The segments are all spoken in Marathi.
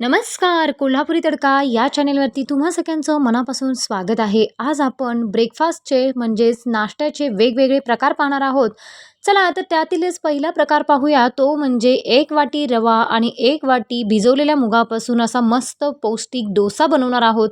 नमस्कार कोल्हापुरी तडका या चॅनेलवरती तुम्हा सगळ्यांचं मनापासून स्वागत आहे. आज आपण ब्रेकफास्टचे म्हणजेच नाश्त्याचे वेगवेगळे प्रकार पाहणार आहोत. चला तर त्यातीलच पहिला प्रकार पाहूया. तो म्हणजे एक वाटी रवा आणि एक वाटी भिजवलेल्या मुगापासून असा मस्त पौष्टिक डोसा बनवणार आहोत.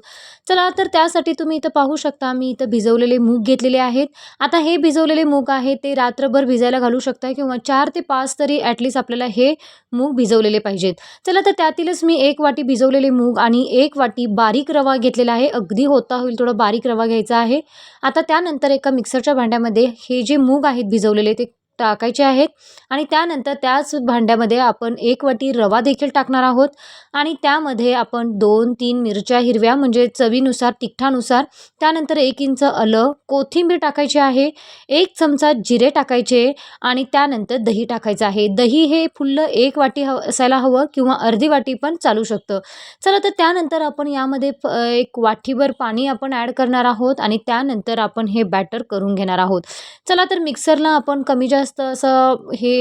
चला तर त्यासाठी तुम्ही इथं पाहू शकता मी इथं भिजवलेले मूग घेतलेले आहेत. आता हे भिजवलेले मूग आहे ते रात्रभर भिजायला घालू शकता किंवा चार ते पाच तरी ॲटलिस्ट आपल्याला हे मूग भिजवलेले पाहिजेत. चला तर त्यातीलच मी एक वाटी भिजवलेले मूग आणि एक वाटी बारीक रवा घेतलेला आहे. अगदी होता होईल थोडं बारीक रवा घ्यायचा आहे. आता त्यानंतर एका मिक्सरच्या भांड्यामध्ये हे जे मूग आहेत भिजवलेले ते टाकायचे आहेत. आणि त्यानंतर त्याच भांड्यामध्ये आपण एक वाटी रवा देखील टाकणार आहोत. आणि त्यामध्ये आपण दोन तीन मिरच्या हिरव्या म्हणजे चवीनुसार तिखटानुसार त्यानंतर एक इंच आलं कोथिंबीर टाकायची आहे. एक चमचा जिरे टाकायचे आणि त्यानंतर दही टाकायचं आहे. दही हे फुल्ल एक वाटी हवं असायला हवं किंवा अर्धी वाटी पण चालू शकतं. चला तर त्यानंतर आपण यामध्ये प एक वाटीभर पाणी आपण ॲड करणार आहोत आणि त्यानंतर आपण हे बॅटर करून घेणार आहोत. चला तर मिक्सरला आपण कमी जास्त जास्त असं हे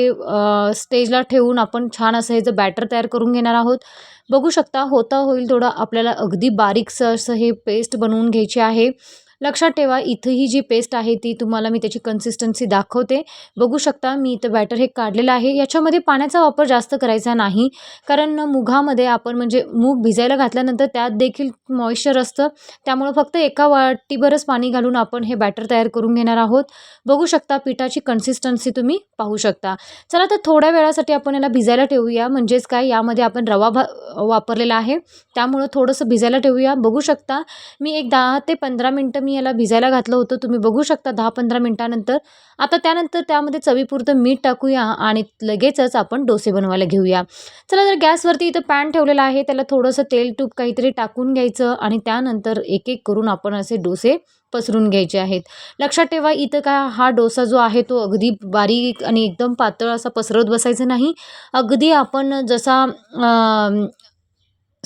स्टेजला ठेवून आपण छान असं हे जर बॅटर तयार करून घेणार आहोत बघू शकता होता होईल थोडं आपल्याला अगदी बारीकसं असं हे पेस्ट बनवून घ्यायची आहे. लक्षात ठेवा इथं ही जी पेस्ट आहे ती तुम्हाला मी त्याची कन्सिस्टन्सी दाखवते. बघू शकता मी इथं बॅटर हे काढलेलं आहे. याच्यामध्ये पाण्याचा वापर जास्त करायचा नाही. कारण मुगामध्ये आपण म्हणजे मूग भिजायला घातल्यानंतर त्यात देखील मॉइश्चर असतं. त्यामुळं फक्त एका वाटीभरच पाणी घालून आपण हे बॅटर तयार करून घेणार आहोत. बघू शकता पिठाची कन्सिस्टन्सी तुम्ही पाहू शकता. चला तर थोड्या वेळासाठी आपण याला भिजायला ठेवूया. म्हणजेच काय यामध्ये आपण रवा भा वापरलेला आहे. त्यामुळं थोडंसं भिजायला ठेवूया. बघू शकता मी एक दहा ते पंधरा मिनटं मी याला भिजायला घातलं होतं. तुम्ही बघू शकता दहा पंधरा मिनटानंतर. आता त्यानंतर त्यामध्ये चवीपुरतं मीठ टाकूया आणि लगेचच आपण डोसे बनवायला घेऊया. चला तर गॅसवरती इथं पॅन ठेवलेला आहे. त्याला थोडंसं तेल तूप काहीतरी टाकून घ्यायचं आणि त्यानंतर एक एक करून आपण असे डोसे पसरून घ्यायचे आहेत. लक्षात ठेवा इथं का हा डोसा जो आहे तो अगदी बारीक आणि एकदम पातळ असा पसरत बसायचं नाही. अगदी आपण जसा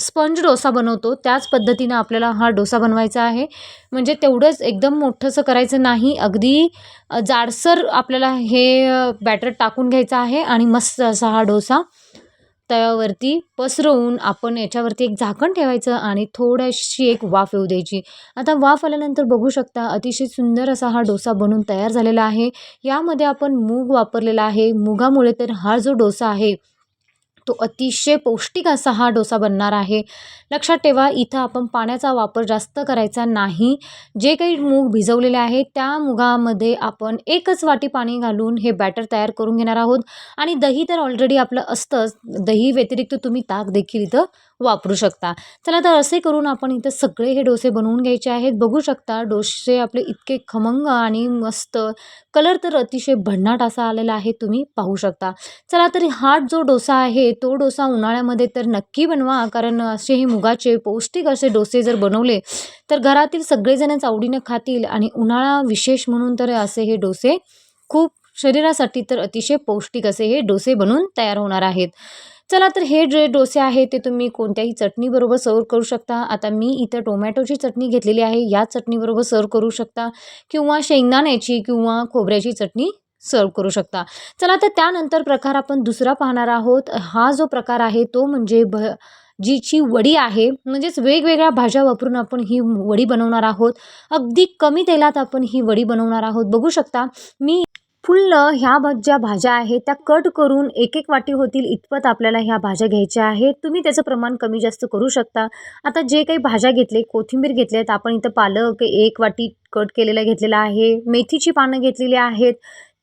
स्पंज डोसा बनवतो त्याच पद्धतीनं आपल्याला हा डोसा बनवायचा आहे. म्हणजे तेवढंच एकदम मोठंसं करायचं नाही. अगदी जाडसर आपल्याला हे बॅटर टाकून घ्यायचं आहे आणि मस्त असा हा डोसा तव्यावरती पसरवून आपण याच्यावरती एक झाकण ठेवायचं आणि थोडीशी एक वाफ येऊ द्यायची. आता वाफ आल्यानंतर बघू शकता अतिशय सुंदर असा हा डोसा बनून तयार झालेला आहे. यामध्ये आपण मूग वापरलेला आहे. मुगामुळे तर हा जो डोसा आहे तो अतिशय पौष्टिक असा हा डोसा बनणार आहे. लक्षात ठेवा इथं आपण पाण्याचा वापर जास्त करायचा नाही. जे काही मूग भिजवलेले आहे त्या मुगामध्ये आपण एकच वाटी पाणी घालून हे बॅटर तयार करून घेणार आहोत. आणि दही तर ऑलरेडी आपलं असतंच. दही व्यतिरिक्त तुम्ही ताक देखील इथं वापरू शकता. चला तर असे करून आपण इथं सगळे हे डोसे बनवून घ्यायचे आहेत. बघू शकता डोसे आपले इतके खमंग आणि मस्त. कलर तर अतिशय भन्नाट असा आलेला आहे तुम्ही पाहू शकता. चला तरी हा जो डोसा आहे तो डोसा उन्हाळ्यामध्ये तर नक्की बनवा कारण असे हे मुगाचे पौष्टिक असे डोसे जर बनवले तर घरातील सगळेजणच आवडीनं खातील आणि उन्हाळा विशेष म्हणून तर असे हे डोसे खूप शरीरासाठी तर अतिशय पौष्टिक असे हे डोसे बनून तयार होणार आहेत. चला तर हे जे डोसे आहे ते तुम्ही कोणत्याही चटणीबरोबर सर्व करू शकता. आता मी इथं टोमॅटोची चटणी घेतलेली आहे. या चटणीबरोबर सर्व करू शकता. किंवा शेंगदाण्याची किंवा खोबऱ्याची चटणी सर्व करू शकता. चला तर त्यानंतर प्रकार आपण दुसरा पाहणार आहोत. हा जो प्रकार आहे तो म्हणजे भ जीची वडी आहे. म्हणजेच वेगवेगळ्या भाज्या वापरून आपण ही वडी बनवणार आहोत. अगदी कमी तेलात आपण ही वडी बनवणार आहोत. बघू शकता मी फुल्ल ह्या भ ज्या भाज्या आहेत त्या कट करून एक एक वाटी होतील इतपत आपल्याला ह्या भाज्या घ्यायच्या आहेत. तुम्ही त्याचं प्रमाण कमी जास्त करू शकता. आता जे काही भाज्या घेतले कोथिंबीर घेतले आहेत आपण इथं पालक एक वाटी कट केलेला घेतलेला आहे मेथीची पानं घेतलेली आहेत.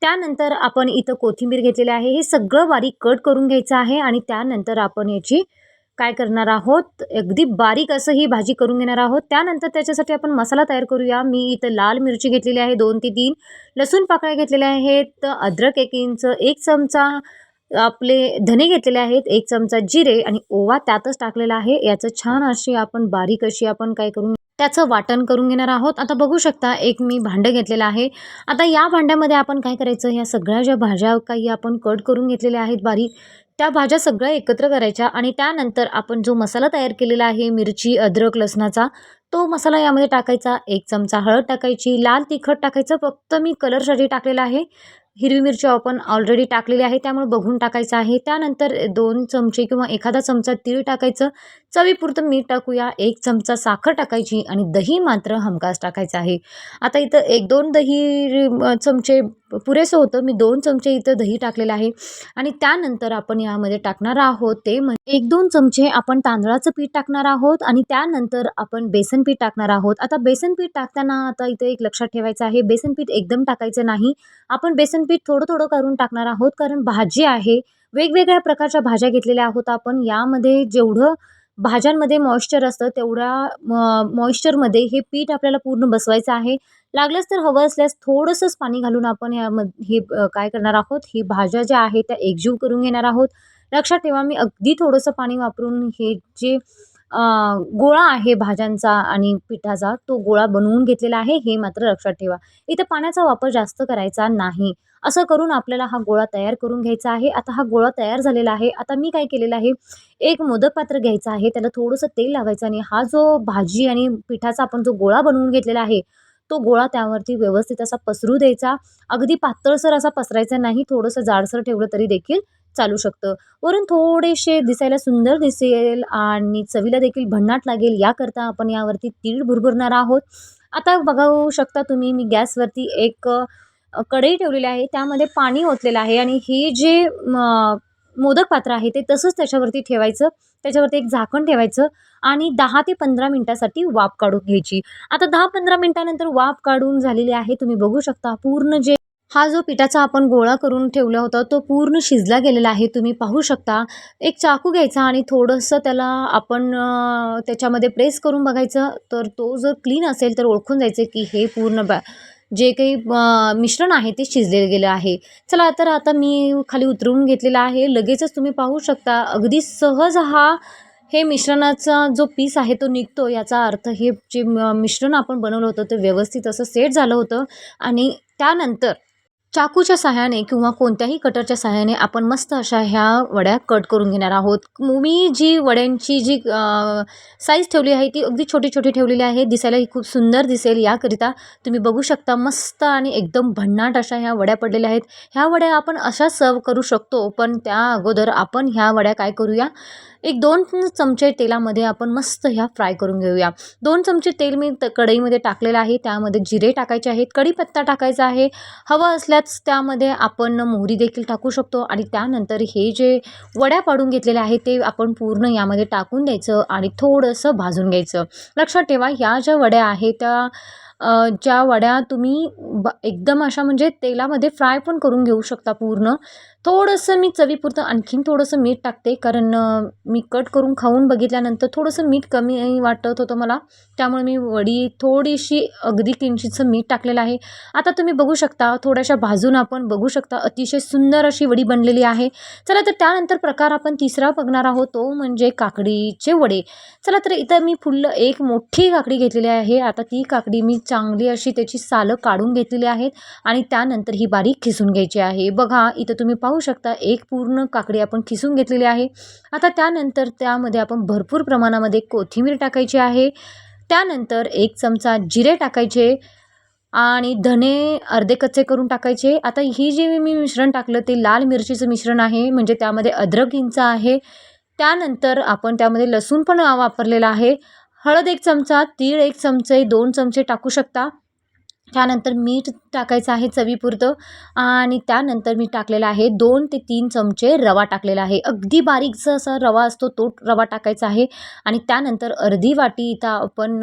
त्यानंतर आपण इथं कोथिंबीर घेतलेली आहे. हे सगळं बारीक कट करून घ्यायचं आहे आणि त्यानंतर आपण याची काय करणार आहोत? अगदी बारीक असं ही भाजी करून घेणार आहोत. त्यानंतर त्याच्यासाठी आपण मसाला तयार करूया. मी इथं लाल मिरची घेतलेली आहे दोन ते तीन. लसूण पाकळ्या घेतलेल्या आहेत अद्रक एक इंच एक चमचा आपले धने घेतलेले आहेत एक चमचा जिरे आणि ओवा त्यातच टाकलेला आहे. याचं छान अशी आपण बारीक अशी आपण काय करून त्याचं वाटण करून घेणार आहोत. आता बघू शकता एक मी भांडं घेतलेलं आहे. आता या भांड्यामध्ये आपण काय करायचं? ह्या सगळ्या ज्या भाज्या काही आपण कट करून घेतलेल्या आहेत बारीक त्या भाज्या सगळ्या एकत्र करायच्या आणि त्यानंतर आपण जो मसाला तयार केलेला आहे मिरची अद्रक लसणाचा तो मसाला यामध्ये टाकायचा. एक चमचा हळद टाकायची लाल तिखट टाकायचं. फक्त मी कलरसाठी टाकलेला आहे. हिरवी मिरची आपण ऑलरेडी टाकलेली आहे त्यामुळे बघून टाकायचं आहे. त्यानंतर दोन चमचे किंवा एखादा चमचा तीळ टाकायचं. चवीपुरतं मीठ टाकूया. एक चमचा साखर टाकायची आणि दही मात्र हमखास टाकायचं आहे. आता इथं एक दोन दही चमचे पुरेसं होतं. मी दोन चमचे इथं दही टाकलेलं आहे. आणि त्यानंतर आपण यामध्ये टाकणार आहोत ते म्हणजे एक दोन चमचे आपण तांदळाचं पीठ टाकणार आहोत आणि त्यानंतर आपण बेसन पीठ टाकणार आहोत. आता बेसन पीठ टाकताना आता इथं एक लक्षात ठेवायचं आहे. बेसन पीठ एकदम टाकायचं नाही. आपण बेसन पीठ थोडं थोडं करून टाकणार आहोत. कारण भाजी आहे. वेगवेगळ्या प्रकारच्या भाज्या घेतलेल्या आहोत आपण. यामध्ये जेवढं भाज्यांमध्ये मॉइश्चर असतं तेवढ्या मॉइश्चरमध्ये हे पीठ आपल्याला पूर्ण बसवायचं आहे. लागलंच तर हवं असल्यास थोडंसंच पाणी घालून आपण यामध्ये हे काय करणार आहोत? ही भाज्या ज्या आहेत त्या एकजीव करून घेणार आहोत. लक्षात ठेवा मी अगदी थोडंसं पाणी वापरून हे जे गोळा आहे भाज्यांचा आणि पिठाचा तो गोळा बनवून घेतलेला आहे हे मात्र लक्षात ठेवा. इथं पाण्याचा वापर जास्त करायचा नाही. असं करून आपल्याला हा गोळा तयार करून घ्यायचा आहे. आता हा गोळा तयार झालेला आहे. आता मी काय केलेलं आहे एक मोदक पात्र घ्यायचं आहे. त्याला थोडंसं तेल लावायचं आणि हा जो भाजी आणि पिठाचा आपण जो गोळा बनवून घेतलेला आहे तो गोळा त्यावरती व्यवस्थित असा पसरू द्यायचा. अगदी पातळसर असा पसरायचा नाही. थोडंसं जाडसर ठेवलं तरी देखील चालू शकतं. वरून थोडेसे दिसायला सुंदर दिसेल आणि चवीला देखील भन्नाट लागेल याकरता आपण यावरती तीळ भुरभुरणार आहोत. आता बघू शकता तुम्ही मी गॅसवरती एक कढई ठेवलेली आहे. त्यामध्ये पाणी ओतलेलं आहे आणि हे जे म, मोदक पात्र आहे ते तसंच त्याच्यावरती ठेवायचं. त्याच्यावरती एक झाकण ठेवायचं. आणि दहा ते पंधरा मिनटासाठी वाफ काढून घ्यायची. आता दहा पंधरा मिनटानंतर वाफ काढून झालेली आहे तुम्ही बघू शकता. पूर्ण जे हा जो पिठाचा आपण गोळा करून ठेवला होता तो पूर्ण शिजला गेलेला आहे. तुम्ही पाहू शकता. एक चाकू घ्यायचा आणि थोडंसं त्याला आपण त्याच्यामध्ये प्रेस करून बघायचं. तर तो जर क्लीन असेल तर ओळखून जायचं की हे पूर्ण बॅ जे काही मिश्रण आहे ते शिजलेलं गेलं आहे. चला तर आता मी खाली उतरवून घेतलेलं आहे. लगेचच तुम्ही पाहू शकता. अगदी सहज हा हे मिश्रणाचा जो पीस आहे तो निघतो याचा अर्थ हे जे म- मिश्रण आपण बनवलं होतं ते व्यवस्थित असं सेट झालं होतं. आणि त्यानंतर चाकूच्या सहाय्याने किंवा कोणत्याही कटरच्या सहाय्याने आपण मस्त अशा ह्या वड्या कट करून घेणार आहोत. मी जी वड्यांची जी साईज ठेवली आहे ती अगदी छोटी छोटी ठेवलेली आहे. दिसायला ही खूप सुंदर दिसेल. याकरिता तुम्ही बघू शकता मस्त आणि एकदम भन्नाट अशा ह्या वड्या पडलेल्या आहेत. ह्या वड्या आपण अशा सर्व करू शकतो पण त्या अगोदर आपण ह्या वड्या काय करूया? एक दोन चमचे तेलामध्ये आपण मस्त ह्या फ्राय करून घेऊया. दोन चमचे तेल मी त कढईमध्ये टाकलेलं आहे. त्यामध्ये जिरे टाकायचे आहेत. कढीपत्ता टाकायचा आहे. हवं असल्यास त्यामध्ये आपण मोहरी देखील टाकू शकतो आणि त्यानंतर हे जे वड्या पाडून घेतलेल्या आहे ते आपण पूर्ण यामध्ये टाकून द्यायचं आणि थोडंसं भाजून घ्यायचं. लक्षात ठेवा ह्या ज्या वड्या आहेत त्या ज्या वड्या तुम्ही ब एकदम अशा म्हणजे तेलामध्ये फ्राय पण करून घेऊ शकता पूर्ण. थोडंसं मी चवीपुरतं आणखीन थोडंसं मीठ टाकते. कारण मी कट करून खाऊन बघितल्यानंतर थोडंसं मीठ कमी वाटत होतं मला. त्यामुळे मी वडी थोडीशी अगदी किंचितचं मीठ टाकलेलं आहे. आता तुम्ही बघू शकता थोड्याशा भाजून आपण बघू शकता अतिशय सुंदर अशी वडी बनलेली आहे. चला तर त्यानंतर प्रकार आपण तिसरा बघणार आहोत तो म्हणजे काकडीचे वडे. चला तर इथं मी फुल एक मोठी काकडी घेतलेली आहे. आता ती काकडी मी चांगली अशी त्याची सालं काढून घेतलेली आहेत आणि त्यानंतर ही बारीक खिसून घ्यायची आहे. बघा इथं तुम्ही पाहू पाहू शकता एक पूर्ण काकडी आपण खिसून घेतलेली आहे. आता त्यानंतर त्यामध्ये आपण भरपूर प्रमाणामध्ये कोथिंबीर टाकायची आहे. त्यानंतर एक चमचा जिरे टाकायचे आणि धने अर्धे कच्चे करून टाकायचे. आता ही जे मी मिश्रण टाकलं ते लाल मिरचीचं मिश्रण आहे म्हणजे त्यामध्ये अद्रक हिंचा आहे. त्यानंतर आपण त्यामध्ये लसूण पण वापरलेला आहे. हळद एक चमचा तीळ एक चमचे दोन चमचे टाकू शकता. त्यानंतर मीठ टाकायचं आहे चवीपुरतं आणि त्यानंतर मी टाकलेलं आहे दोन ते तीन चमचे रवा टाकलेला आहे. अगदी बारीकचा असा रवा असतो तो रवा टाकायचा आहे आणि त्यानंतर अर्धी वाटी इथं आपण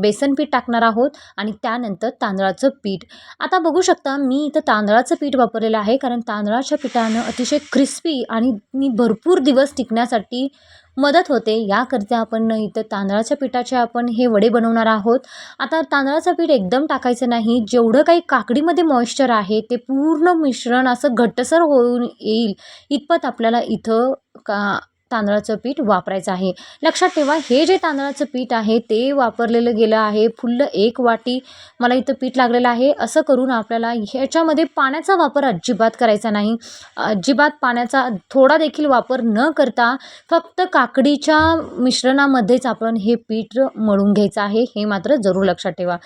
बेसन पीठ टाकणार आहोत आणि त्यानंतर तांदळाचं पीठ. आता बघू शकता मी इथं तांदळाचं पीठ वापरलेलं आहे कारण तांदळाच्या पिठानं अतिशय क्रिस्पी आणि मी भरपूर दिवस टिकण्यासाठी मदत होते. याकरिता आपण इथं तांदळाच्या पिठाचे आपण हे वडे बनवणार आहोत. आता तांदळाचं पीठ एकदम टाकायचं नाही. जेवढं काही काकडीमध्ये मॉइश्चर आहे ते पूर्ण मिश्रण असं घट्टसर होऊन येईल. इतपत आपल्याला इथं का तांदळाचं पीठ वापरायचं आहे. लक्षात ठेवा हे जे तांदळाचं पीठ आहे ते वापरलेलं गेलं आहे. फुल्ल एक वाटी मला इथं पीठ लागलेलं आहे. असं करून आपल्याला ह्याच्यामध्ये पाण्याचा वापर अजिबात करायचा नाही. अजिबात पाण्याचा थोडा देखील वापर न करता फक्त काकडीच्या मिश्रणामध्येच आपण हे पीठ मळून घ्यायचं आहे हे मात्र जरूर लक्षात ठेवा.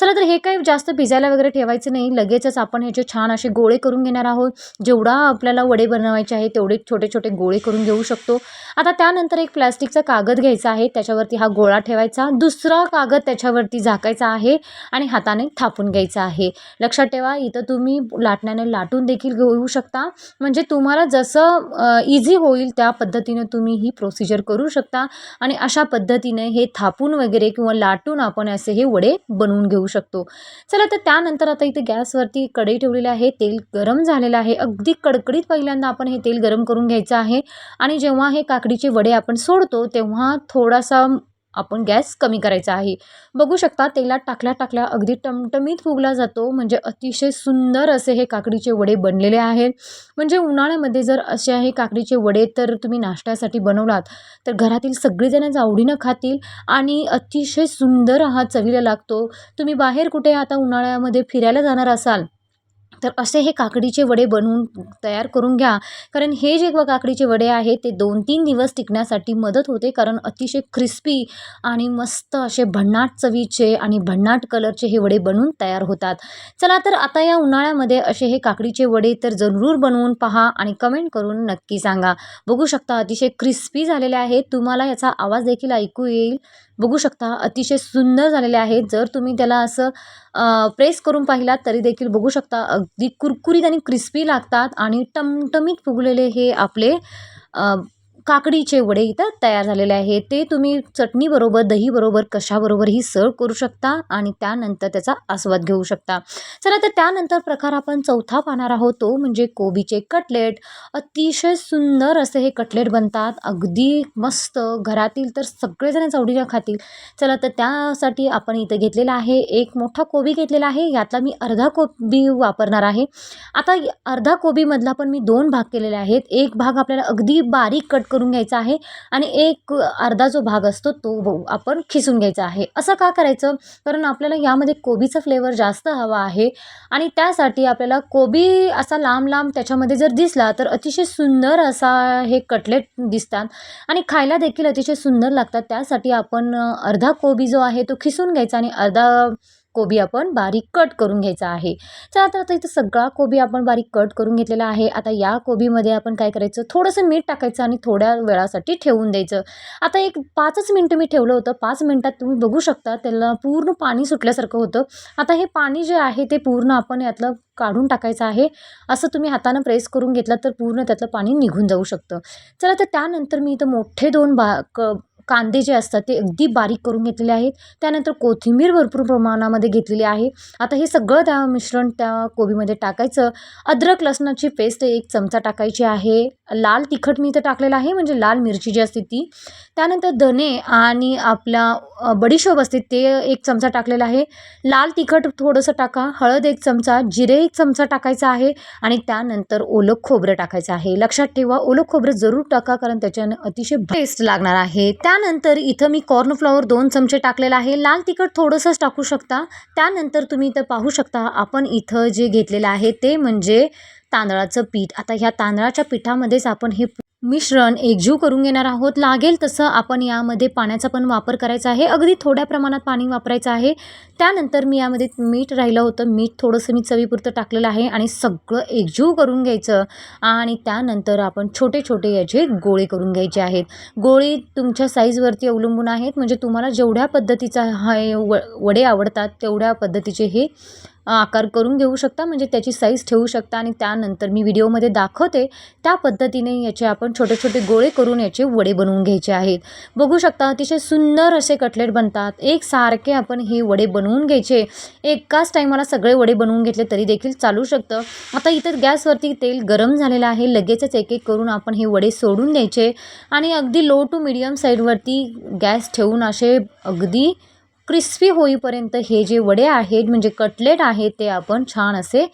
चला तर हे काही जास्त भिजायला वगैरे ठेवायचं नाही. लगेचच आपण ह्याचे छान असे गोळे करून घेणार आहोत. जेवढा आपल्याला वडे बनवायचे आहे तेवढे छोटे छोटे गोळे करून घेऊ शकतो. आता त्यानंतर एक प्लॅस्टिकचा कागद घ्यायचा आहे त्याच्यावरती हा गोळा ठेवायचा. दुसरा कागद त्याच्यावरती झाकायचा आहे आणि हाताने थापून घ्यायचा आहे. लक्षात ठेवा इथं तुम्ही लाटण्याने लाटून देखील घेऊ शकता. म्हणजे तुम्हाला जसं इझी होईल त्या पद्धतीनं तुम्ही ही प्रोसिजर करू शकता आणि अशा पद्धतीने हे थापून वगैरे किंवा लाटून आपण असे हे वडे बनवून घेऊ शकतो. चला तर त्यानंतर आता इथे गॅसवरती कढई ठेवलेली आहे. तेल गरम झालेलं आहे. अगदी कडकडीत पहिल्यांदा आपण हे तेल गरम करून घ्यायचं आहे आणि जेव्हा हे काकडीचे वडे आपण सोडतो तेव्हा थोडासा आपण गॅस कमी करायचा आहे. बघू शकता तेलात टाकल्या टाकल्या अगदी टमटमीत फुगला जातो. म्हणजे अतिशय सुंदर असे हे काकडीचे वडे बनलेले आहेत. म्हणजे उन्हाळ्यामध्ये जर असे आहे काकडीचे वडे तर तुम्ही नाश्त्यासाठी बनवलात तर घरातील सगळेजणच आवडीनं खातील आणि अतिशय सुंदर हा चवीला लागतो. तुम्ही बाहेर कुठे आता उन्हाळ्यामध्ये फिरायला जाणार असाल तर असे हे काकडीचे वडे बनवून तयार करून घ्या. कारण हे जे काकडीचे वडे आहेत ते दोन तीन दिवस टिकण्यासाठी मदत होते. कारण अतिशय क्रिस्पी आणि मस्त असे भन्नाट चवीचे आणि भन्नाट कलरचे हे वडे बनवून तयार होतात. चला तर आता या उन्हाळ्यामध्ये असे हे काकडीचे वडे तर जरूर बनवून पहा आणि कमेंट करून नक्की सांगा. बघू शकता अतिशय क्रिस्पी झालेले आहेत. तुम्हाला याचा आवाज देखील ऐकू येईल. बघू शकता. अतिशय सुंदर झालेले आहेत. जर तुम्ही त्याला असं प्रेस करून पाहिलात तरी देखील बघू शकता. अगदी कुरकुरीत आणि क्रिस्पी लागतात आणि टमटमीत फुगलेले हे आपले काकडीचे वडे इथं तयार झालेले आहेत. ते तुम्ही चटणीबरोबर दहीबरोबर कशाबरोबरही सर्व करू शकता आणि त्यानंतर त्याचा आस्वाद घेऊ शकता. चला तर त्यानंतर प्रकार आपण चौथा पाहणार आहोत. तो म्हणजे कोबीचे कटलेट. अतिशय सुंदर असे हे कटलेट बनतात. अगदी मस्त. घरातील तर सगळेजण आवडीला खातील. चला तर त्यासाठी आपण इथं घेतलेला आहे एक मोठा कोबी घेतलेला आहे. यातला मी अर्धा कोबी वापरणार आहे. आता अर्धा कोबीमधला पण मी दोन भाग केलेले आहेत. एक भाग आपल्याला अगदी बारीक कट करून घ्यायचा आहे आणि एक अर्धा जो भाग असतो तो आपण खिसून घ्यायचा आहे. असं का करायचं? कारण आपल्याला यामध्ये कोबीचा फ्लेवर जास्त हवा आहे आणि त्यासाठी आपल्याला कोबी असा लांब लांब त्याच्यामध्ये जर दिसला तर अतिशय सुंदर असा हे कटलेट दिसतात आणि खायला देखील अतिशय सुंदर लागतात. त्यासाठी आपण अर्धा कोबी जो आहे तो खिसून घ्यायचा आणि अर्धा कोबी आपण बारीक कट करून घ्यायचा आहे. चला तर आता इथं सगळा कोबी आपण बारीक कट करून घेतलेला आहे. आता या कोबीमध्ये आपण काय करायचं? थोडंसं मीठ टाकायचं आणि थोड्या वेळासाठी ठेवून द्यायचं. आता एक पाचच मिनटं मी ठेवलं होतं. पाच मिनटात तुम्ही बघू शकता त्याला पूर्ण पाणी सुटल्यासारखं होतं. आता हे पाणी जे आहे ते पूर्ण आपण यातलं काढून टाकायचं आहे. असं तुम्ही हातानं प्रेस करून घेतलं तर पूर्ण त्यातलं पाणी निघून जाऊ शकतं. चला तर त्यानंतर मी इथं मोठे दोन बा क कांदे जे असतात ते अगदी बारीक करून घेतलेले आहेत. त्यानंतर कोथिंबीर भरपूर प्रमाणामध्ये घेतलेली आहे. आता हे सगळं त्या मिश्रण त्या कोबीमध्ये टाकायचं. अद्रक लसणाची पेस्ट एक चमचा टाकायची आहे. लाल तिखट मी इथं टाकलेलं आहे म्हणजे लाल मिरची जी असते ती. त्यानंतर धने आणि आपला बडीशोप असते ते एक चमचा टाकलेला आहे. लाल तिखट थोडंसं टाका. हळद एक चमचा जिरे एक चमचा टाकायचा आहे आणि त्यानंतर ओलं खोबरं टाकायचं आहे. लक्षात ठेवा ओलं खोबरं जरूर टाका कारण त्याच्यानं अतिशय टेस्ट लागणार आहे. त्या त्यानंतर इथं मी कॉर्नफ्लॉवर दोन चमचे टाकलेला आहे. लाल तिखट थोडंसंच टाकू शकता. त्यानंतर तुम्ही इथं पाहू शकता आपण इथं जे घेतलेलं आहे ते म्हणजे तांदळाचं पीठ. आता ह्या तांदळाच्या पिठामध्येच आपण हे मिश्रण एकजीव करून घेणार आहोत. लागेल तसं आपण यामध्ये पाण्याचा पण वापर करायचा आहे. अगदी थोड्या प्रमाणात पाणी वापरायचं आहे. त्यानंतर मी यामध्ये मीठ राहिलं होतं. मीठ थोडंसं मी चवीपुरतं टाकलेलं आहे आणि सगळं एकजीव करून घ्यायचं. आणि त्यानंतर आपण छोटे छोटे याचे गोळे करून घ्यायचे आहेत. गोळे तुमच्या साईजवरती अवलंबून आहेत. म्हणजे तुम्हाला जेवढ्या पद्धतीचा हा व वडे आवडतात तेवढ्या पद्धतीचे हे आकार करून घेऊ शकता म्हणजे त्याची साईज ठेवू शकता आणि त्यानंतर मी व्हिडिओमध्ये दाखवते त्या पद्धतीने याचे आपण छोटे छोटे गोळे करून याचे वडे बनवून घ्यायचे आहेत. बघू शकता अतिशय सुंदर असे कटलेट बनतात. एक सारखे आपण हे वडे बनवून घ्यायचे. एकाच टायमाला सगळे वडे बनवून घेतले तरी देखील चालू शकतं. आता इथं गॅसवरती तेल गरम झालेलं आहे. लगेचच एक एक करून आपण हे वडे सोडून द्यायचे. आणि अगदी लो टू मिडियम साईडवरती गॅस ठेवून असे अगदी क्रिस्पी होईपर्यंत हे जे वडे आहेत म्हणजे कटलेट आहेत ते आपण छान असे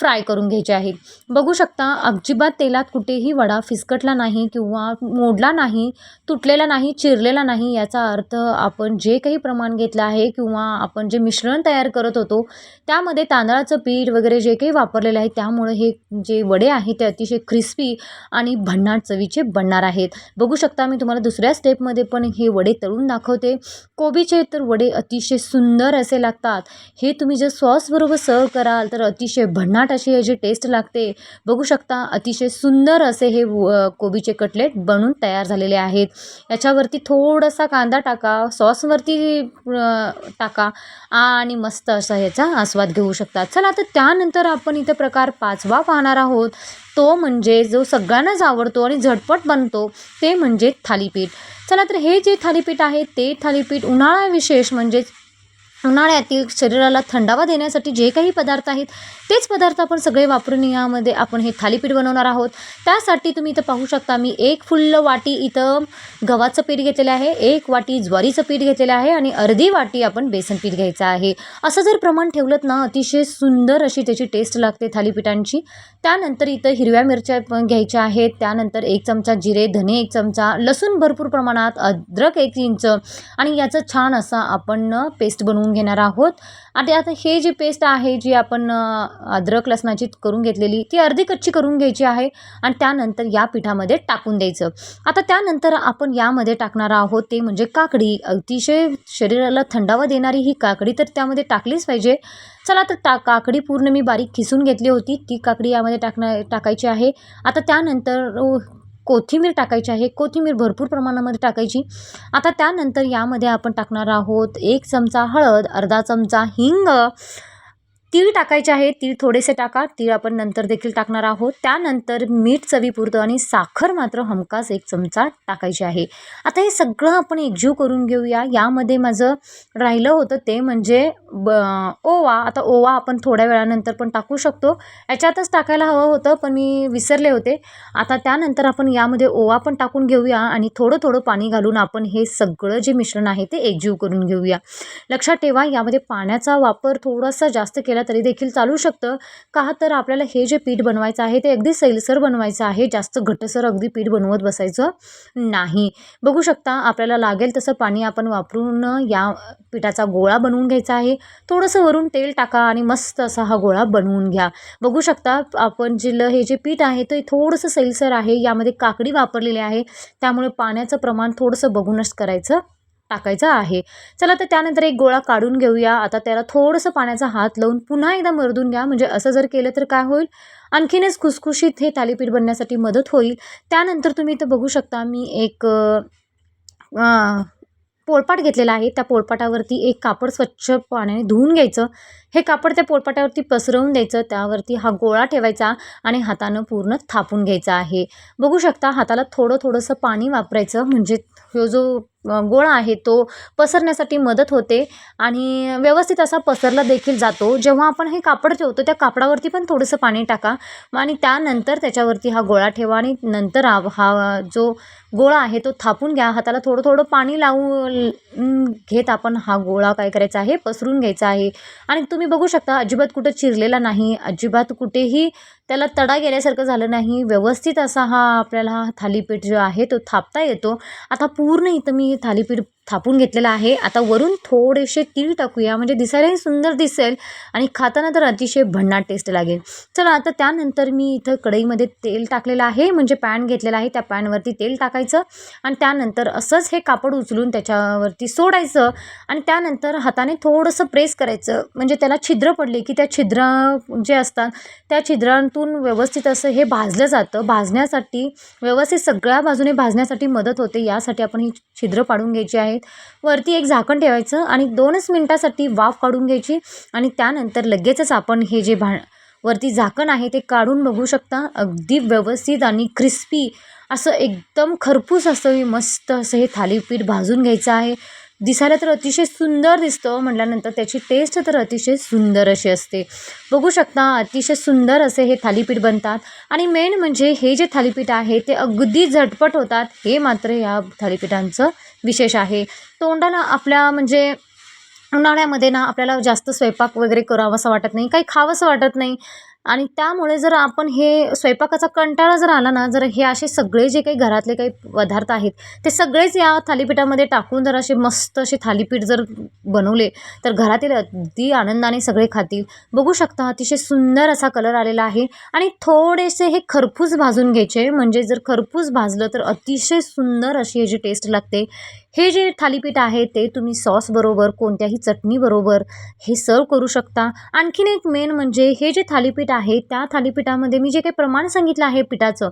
फ्राय करून घ्यायचे आहेत. बघू शकता अजिबात तेलात कुठेही वडा फिसकटला नाही किंवा मोडला नाही तुटलेला नाही चिरलेला नाही याचा अर्थ आपण जे काही प्रमाण घेतलं आहे किंवा आपण जे मिश्रण तयार करत होतो त्यामध्ये तांदळाचं पीठ वगैरे जे काही वापरलेलं आहे त्यामुळे हे जे वडे आहेत ते अतिशय क्रिस्पी आणि भन्नाट चवीचे बनणार आहेत. बघू शकता मी तुम्हाला दुसऱ्या स्टेपमध्ये पण हे वडे तळून दाखवते. कोबीचे तर वडे अतिशय सुंदर असे लागतात. हे तुम्ही जर सॉसबरोबर सर्व कराल तर अतिशय भन्नाट अशी ह्याची टेस्ट लागते. बघू शकता अतिशय सुंदर असे हे कोबीचे कटलेट बनून तयार झालेले आहेत. याच्यावरती थोडासा कांदा टाका सॉसवरती टाका आणि मस्त असा ह्याचा आस्वाद घेऊ शकता. चला तर त्यानंतर आपण इथं प्रकार पाचवा पाहणार आहोत. तो म्हणजे जो सगळ्यांनाच आवडतो आणि झटपट बनतो ते म्हणजे थालीपीठ. चला तर हे जे थालीपीठ आहे ते थालीपीठ उन्हाळा विशेष म्हणजेच उन्हाळ्यातील शरीराला थंडावा देण्यासाठी जे काही पदार्थ आहेत तेच पदार्थ आपण सगळे वापरून यामध्ये आपण हे थालीपीठ बनवणार आहोत. त्यासाठी तुम्ही इथं पाहू शकता मी एक फुल्ल वाटी इथं गव्हाचं पीठ घेतलेलं आहे एक वाटी ज्वारीचं पीठ घेतलेलं आहे आणि अर्धी वाटी आपण बेसन पीठ घ्यायचं आहे. असं जर प्रमाण ठेवलं ना अतिशय सुंदर अशी त्याची टेस्ट लागते थालीपीठांची. त्यानंतर इथं हिरव्या मिरच्या पण घ्यायच्या आहेत. त्यानंतर एक चमचा जिरे धने एक चमचा लसूण भरपूर प्रमाणात अद्रक एक इंच आणि याचं छान असा आपण पेस्ट बनवून घेणार आहोत. आणि आता हे जी पेस्ट आहे जी आपण अद्रक लसणाची करून घेतलेली ती अर्धी कच्ची करून घ्यायची आहे आणि त्यानंतर या पिठामध्ये टाकून द्यायचं. आता त्यानंतर आपण यामध्ये टाकणार आहोत ते म्हणजे काकडी. अतिशय शरीराला थंडावा देणारी ही काकडी तर त्यामध्ये टाकलीच पाहिजे. चला तर टा काकडी पूर्ण मी बारीक खिसून घेतली होती. ती काकडी यामध्ये टाकणार टाकायची आहे. आता त्यानंतर कोथिंबीर टाकायची आहे. कोथिंबीर भरपूर प्रमाणामध्ये टाकायची. आता त्यानंतर यामध्ये आपण टाकणार आहोत एक चमचा हळद अर्धा चमचा हिंग तीळ टाकायचे आहे तीळ थोडेसे टाका तीळ आपण नंतर देखील टाकणार आहोत. त्यानंतर मीठ चवीपुरतं आणि साखर मात्र हमखास एक चमचा टाकायची आहे. आता हे सगळं आपण एकजीव करून घेऊया. यामध्ये माझं राहिलं होतं ते म्हणजे ब ओवा. आता ओवा आपण थोड्या वेळानंतर पण टाकू शकतो. याच्यातच टाकायला हवं होतं पण मी विसरले होते. आता त्यानंतर आपण यामध्ये ओवा पण टाकून घेऊया आणि थोडं थोडं पाणी घालून आपण हे सगळं जे मिश्रण आहे ते एकजीव करून घेऊया. लक्षात ठेवा यामध्ये पाण्याचा वापर थोडासा जास्त केला तरी देखील चालू शकतं. का तर आपल्याला हे जे पीठ बनवायचं आहे ते अगदी सैलसर बनवायचं आहे. जास्त घटसर अगदी पीठ बनवत बसायचं नाही. बघू शकता आपल्याला लागेल तसं पाणी आपण वापरून या पिठाचा गोळा बनवून घ्यायचा आहे. थोडंसं वरून तेल टाका आणि मस्त असा हा गोळा बनवून घ्या. बघू शकता आपण जिल्हं हे जे पीठ आहे ते थोडंसं सैलसर आहे. यामध्ये काकडी वापरलेली आहे. त्यामुळे पाण्याचं प्रमाण थोडंसं बघूनच करायचं. टाकायचं आहे. चला तर त्यानंतर एक गोळा काढून घेऊया. आता त्याला थोडंसं पाण्याचा हात लावून पुन्हा एकदा मरदून घ्या. म्हणजे असं जर केलं तर काय होईल? आणखीनच खुसखुशीत हे थालीपीठ बनण्यासाठी मदत होईल. त्यानंतर तुम्ही इथं बघू शकता मी एक पोळपाट घेतलेला आहे. त्या पोळपाटावरती एक कापड स्वच्छ पाण्याने धुवून घ्यायचं. हे कापड त्या पोळपाटावरती पसरवून द्यायचं. त्यावरती हा गोळा ठेवायचा आणि हातानं पूर्ण थापून घ्यायचा आहे. बघू शकता हाताला थोडं थोडंसं पाणी वापरायचं. म्हणजे ह्यो जो गोळा आहे तो पसरण्यासाठी मदत होते आणि व्यवस्थित असा पसरला देखील जातो. जेव्हा आपण हे कापड ठेवतो त्या कापडावरती पण थोडंसं पाणी टाका आणि त्यानंतर त्याच्यावरती हा गोळा ठेवा आणि नंतर हा हा जो गोळा आहे तो थापून घ्या. हाताला थोडं थोडं पाणी लावून घेत आपण हा गोळा काय करायचा आहे पसरून घ्यायचा आहे. आणि तुम्ही बघू शकता अजिबात कुठं चिरलेला नाही. अजिबात कुठेही त्याला तडा गेल्यासारखं झालं नाही. व्यवस्थित असा हा आपल्याला हा थालीपीठ जो आहे तो थापता येतो. आता पूर्ण इथं मी हे थालीपीठ थापून घेतलेलं आहे. आता वरून थोडेसे तीळ टाकूया. म्हणजे दिसायलाही सुंदर दिसेल आणि खाताना तर अतिशय भन्नाट टेस्ट लागेल. चला आता त्यानंतर मी इथं कढईमध्ये तेल टाकलेलं आहे. म्हणजे पॅन घेतलेला आहे. त्या पॅनवरती तेल टाकायचं आणि त्यानंतर असंच हे कापड उचलून त्याच्यावरती सोडायचं आणि त्यानंतर हाताने थोडंसं प्रेस करायचं. म्हणजे त्याला छिद्र पडले की त्या छिद्र जे असतात त्या छिद्रांतून व्यवस्थित असं हे भाजलं जातं. भाजण्यासाठी व्यवस्थित सगळ्या बाजूने भाजण्यासाठी मदत होते. यासाठी आपण ही छिद्र पाडून घ्यायची आहे. आहेत वरती एक झाकण ठेवायचं आणि दोनच मिनटासाठी वाफ काढून घ्यायची आणि त्यानंतर लगेचच आपण हे जे भा वरती झाकण आहे ते काढून बघू शकता. अगदी व्यवस्थित आणि क्रिस्पी असं एकदम खरपूस असं हे मस्त असं हे थालीपीठ भाजून घ्यायचं आहे. दिसायला तर अतिशय सुंदर दिसतं म्हटल्यानंतर त्याची टेस्ट तर अतिशय सुंदर अशी असते. बघू शकता अतिशय सुंदर असे हे थालीपीठ बनतात. आणि मेन म्हणजे हे जे थालीपीठ आहे ते अगदी झटपट होतात. हे मात्र या थालीपीठांचं विशेष आहे. तोंडाला आपल्या म्हणजे उन्हाळ्यामध्ये ना आपल्याला जास्त स्वयंपाक वगैरे करावासा वाटत नाही काही खावंसं वाटत नाही. आणि त्यामुळे जर आपण हे स्वयंपाकाचा कंटाळा जर आला ना जर हे असे सगळे जे काही घरातले काही पदार्थ आहेत ते सगळेच या थालीपीठामध्ये टाकून जर असे मस्त असे थालीपीठ जर बनवले तर घरातील अगदी आनंदाने सगळे खातील. बघू शकता अतिशय सुंदर असा कलर आलेला आहे. आणि थोडेसे हे खरपूस भाजून घ्यायचे म्हणजे जर खरपूस भाजलं तर अतिशय सुंदर अशी ह्याची टेस्ट लागते. हे जे थालीपीठ आहे ते तुम्ही सॉसबरोबर कोणत्याही चटणीबरोबर हे सर्व करू शकता. आणखीन एक मेन म्हणजे हे जे थालीपीठ आहे त्या थालीपीठामध्ये मी जे काही प्रमाण सांगितलं आहे पिठाचं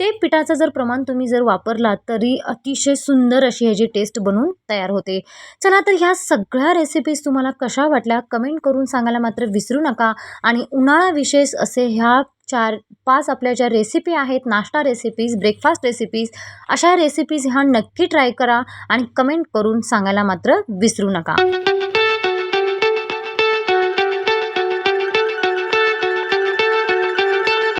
ते पिठाचं जर प्रमाण तुम्ही जर वापरलात तरी अतिशय सुंदर अशी ह्याची टेस्ट बनून तयार होते. चला तर ह्या सगळ्या रेसिपीज तुम्हाला कशा वाटल्या कमेंट करून सांगायला मात्र विसरू नका. आणि उन्हाळा विशेष असे ह्या चार पाच आपल्या ज्या रेसिपी आहेत नाश्ता रेसिपीज ब्रेकफास्ट रेसिपीज अशा रेसिपीज ह्या नक्की ट्राय करा आणि कमेंट करून सांगायला मात्र विसरू नका.